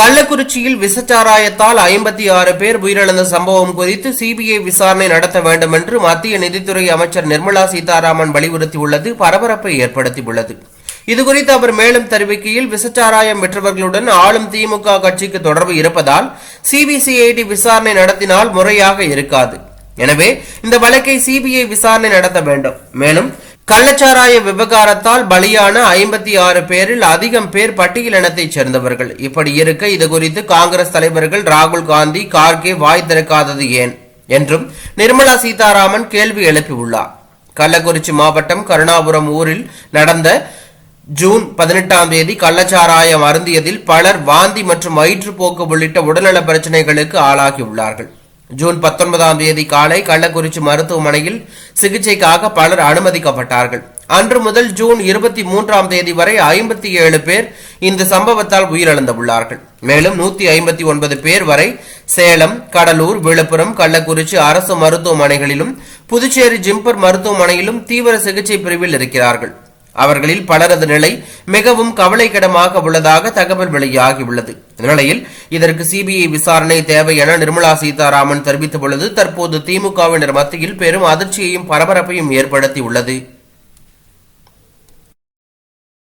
கள்ளக்குறிச்சியில் விசச்சாராயத்தால் ஐம்பத்தி ஆறு பேர் உயிரிழந்த சம்பவம் குறித்து சிபிஐ விசாரணை நடத்த வேண்டும் என்று மத்திய நிதித்துறை அமைச்சர் நிர்மலா சீதாராமன் வலியுறுத்தியுள்ளது பரபரப்பை ஏற்படுத்தியுள்ளது. இதுகுறித்து அவர் மேலும் தெரிவிக்கையில் விசச்சாராயம் பெற்றவர்களுடன் ஆளும் திமுக கட்சிக்கு தொடர்பு இருப்பதால் சிபிசிஐடி விசாரணை நடத்தினால் முறையாக இருக்காது. எனவே இந்த வழக்கை சிபிஐ விசாரணை நடத்த வேண்டும். மேலும் கள்ளச்சாராய விவகாரத்தால் பலியான ஐம்பத்தி ஆறு பேரில் அதிகம் பேர் பட்டியலினத்தைச் சேர்ந்தவர்கள். இப்படி இருக்க இது குறித்து காங்கிரஸ் தலைவர்கள் ராகுல் காந்தி கார்கே வாய் திறக்காதது ஏன்? என்றும் நிர்மலா சீதாராமன் கேள்வி எழுப்பியுள்ளார். கள்ளக்குறிச்சி மாவட்டம் கருணாபுரம் ஊரில் நடந்த ஜூன் பதினெட்டாம் தேதி கள்ளச்சாராயம் அருந்தியதில் பலர் வாந்தி மற்றும் வயிற்றுப்போக்கு உள்ளிட்ட உடல்நல பிரச்சனைகளுக்கு ஆளாகியுள்ளார்கள் ஜூன் பத்தொன்பதாம் தேதி காலை கள்ளக்குறிச்சி மருத்துவமனையில் சிகிச்சைக்காக பலர் அனுமதிக்கப்பட்டார்கள். அன்று முதல் ஜூன் இருபத்தி மூன்றாம் தேதி வரை ஐம்பத்தி ஏழு பேர் இந்த சம்பவத்தால் உயிரிழந்துள்ளார்கள் மேலும் நூத்தி ஐம்பத்தி ஒன்பது பேர் வரை சேலம் கடலூர் விழுப்புரம் கள்ளக்குறிச்சி அரசு மருத்துவமனைகளிலும் புதுச்சேரி ஜிம்பர் மருத்துவமனையிலும் தீவிர சிகிச்சை பிரிவில் இருக்கிறார்கள். அவர்களில் பலரது நிலை மிகவும் கவலைக்கிடமாக உள்ளதாக தகவல் வெளியாகியுள்ளது இந்நிலையில் இதற்கு சிபிஐ விசாரணை தேவை என நிர்மலா சீதாராமன் தெரிவித்துள்ளது தற்போது திமுகவினர் மத்தியில் பெரும் அதிர்ச்சியையும் பரபரப்பையும் ஏற்படுத்தியுள்ளது.